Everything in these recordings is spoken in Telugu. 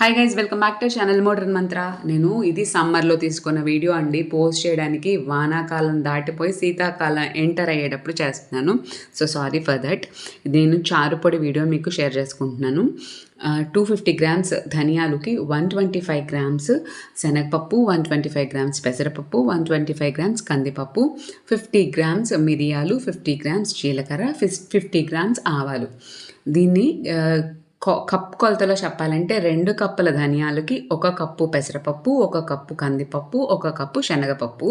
Hi guys welcome back to channel modern Mantra నేను ఇది సమ్మర్లో తీసుకున్న వీడియో అండి. పోస్ట్ చేయడానికి వానాకాలం దాటిపోయి శీతాకాలం ఎంటర్ అయ్యేటప్పుడు చేస్తున్నాను. సో సారీ ఫర్ దట్ నేను చారుపొడి వీడియో మీకు షేర్ చేసుకుంటున్నాను. టూ ఫిఫ్టీ గ్రామ్స్ ధనియాలకి వన్ ట్వంటీ ఫైవ్ గ్రామ్స్ శనగపప్పు వన్ ట్వంటీ ఫైవ్ గ్రామ్స్ పెసరపప్పు వన్ ట్వంటీ ఫైవ్ గ్రామ్స్ కందిపప్పు ఫిఫ్టీ గ్రామ్స్ మిరియాలు ఫిఫ్టీ గ్రామ్స్ జీలకర్ర ఫిఫ్టీ గ్రామ్స్ ఆవాలు. దీన్ని uh, కప్పు కొ- కొలతలో చెప్పాలంటే రెండు కప్పుల ధనియాలకి ఒక కప్పు పెసరపప్పు ఒక కప్పు కందిపప్పు ఒక కప్పు శనగపప్పు.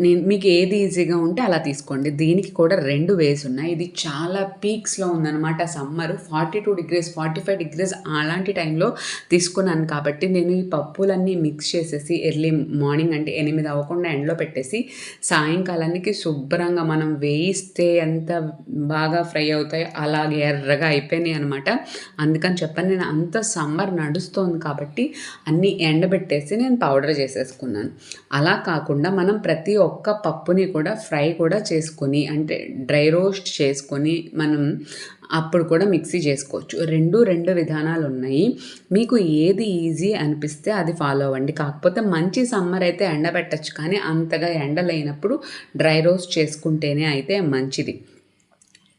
నేను మీకు ఏది ఈజీగా ఉంటే అలా తీసుకోండి. దీనికి కూడా రెండు వేస్ ఉన్నాయి. ఇది చాలా పీక్స్లో ఉందన్నమాట summer. Forty two degrees forty five degrees అలాంటి టైంలో తీసుకున్నాను కాబట్టి నేను ఈ పప్పులన్నీ మిక్స్ చేసేసి ఎర్లీ మార్నింగ్ అంటే ఎనిమిది అవ్వకుండా ఎండలో పెట్టేసి సాయంకాలానికి శుభ్రంగా మనం వేయిస్తే ఎంత బాగా ఫ్రై అవుతాయో అలాగే ఎర్రగా అయిపోయినాయి అనమాట అందుకని చెప్పని నేను అంత సమ్మర్ నడుస్తోంది కాబట్టి అన్నీ ఎండబెట్టేసి నేను పౌడర్ చేసేసుకున్నాను. అలా కాకుండా మనం ప్రతి ఒక్క పప్పుని కూడా ఫ్రై కూడా చేసుకొని అంటే డ్రై రోస్ట్ చేసుకొని మనం అప్పుడు కూడా మిక్సీ చేసుకోవచ్చు. రెండు రెండు విధానాలు ఉన్నాయి మీకు ఏది ఈజీ అనిపిస్తే అది ఫాలో అవ్వండి. కాకపోతే మంచి సమ్మర్ అయితే ఎండబెట్టచ్చు కానీ అంతగా ఎండ లేనప్పుడు డ్రై రోస్ట్ చేసుకుంటేనే అయితే మంచిది.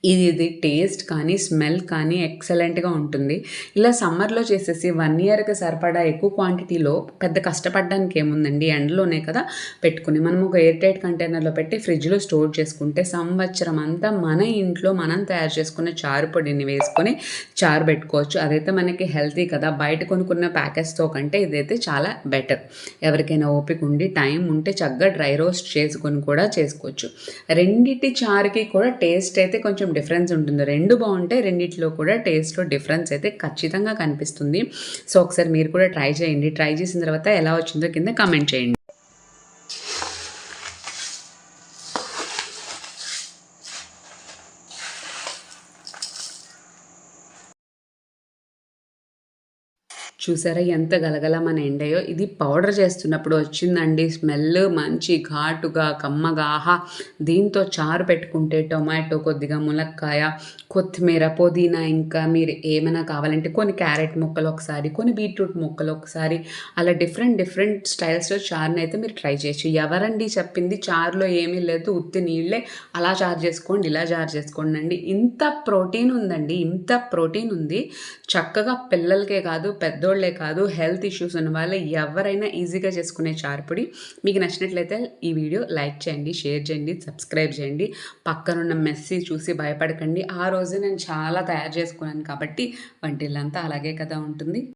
ఇది ఇది టేస్ట్ కానీ స్మెల్ కానీ ఎక్సలెంట్గా ఉంటుంది. ఇలా సమ్మర్లో చేసేసి వన్ ఇయర్కి సరిపడా ఎక్కువ క్వాంటిటీలో పెద్ద కష్టపడడానికి ఏముందండి? ఎండలోనే కదా పెట్టుకుని మనం ఒక ఎయిర్ టైట్ కంటైనర్లో పెట్టి ఫ్రిడ్జ్లో స్టోర్ చేసుకుంటే సంవత్సరం అంతా మన ఇంట్లో మనం తయారు చేసుకున్న చారు పొడిని వేసుకొని చారు పెట్టుకోవచ్చు. అదైతే మనకి హెల్తీ కదా. బయట కొనుక్కున్న ప్యాకెట్స్తో కంటే ఇదైతే చాలా బెటర్ ఎవరికైనా ఓపిక ఉండి టైం ఉంటే చక్కగా డ్రై రోస్ట్ చేసుకొని కూడా చేసుకోవచ్చు. రెండిటి చారుకి కూడా టేస్ట్ అయితే కొంచెం డిఫరెన్స్ ఉంటుంది. రెండు బాగుంటే రెండిట్లో కూడా టేస్ట్లో డిఫరెన్స్ అయితే ఖచ్చితంగా కనిపిస్తుంది. సో ఒకసారి మీరు కూడా ట్రై చేయండి. ట్రై చేసిన తర్వాత ఎలా వచ్చిందో కింద కామెంట్ చేయండి. చూసారా ఎంత గలగల మన ఎండయో? ఇది పౌడర్ చేస్తున్నప్పుడు వచ్చిందండి. స్మెల్ మంచి ఘాటుగా కమ్మగా ఆహా! దీంతో చారు పెట్టుకుంటే టొమాటో కొద్దిగా ములక్కాయ కొత్తిమీర పుదీనా ఇంకా మీరు ఏమైనా కావాలంటే కొన్ని క్యారెట్ ముక్కలు ఒకసారి కొన్ని బీట్రూట్ ముక్కలు ఒకసారి అలా డిఫరెంట్ డిఫరెంట్ స్టైల్స్లో చారుని అయితే మీరు ట్రై చేయొచ్చు. ఎవరండి చెప్పింది? చారులో ఏమీ లేదు. ఉత్తి నీళ్ళే. అలా చారు చేసుకోండి ఇలా చారు చేసుకోండి అండి. ఇంత ప్రోటీన్ ఉందండి. ఇంత ప్రోటీన్ ఉంది. చక్కగా పిల్లలకే కాదు పెద్ద పెద్దోళ్ళే కాదు హెల్త్ ఇష్యూస్ ఉన్న వాళ్ళు ఎవరైనా ఈజీగా చేసుకునే చారుపొడి. మీకు నచ్చినట్లయితే ఈ వీడియో లైక్ చేయండి షేర్ చేయండి సబ్స్క్రైబ్ చేయండి. పక్కనున్న మెస్సీ చూసి భయపడకండి. ఆ రోజు నేను చాలా తయారు చేసుకున్నాను కాబట్టి వంటిల్లంతా అలాగే కదా ఉంటుంది.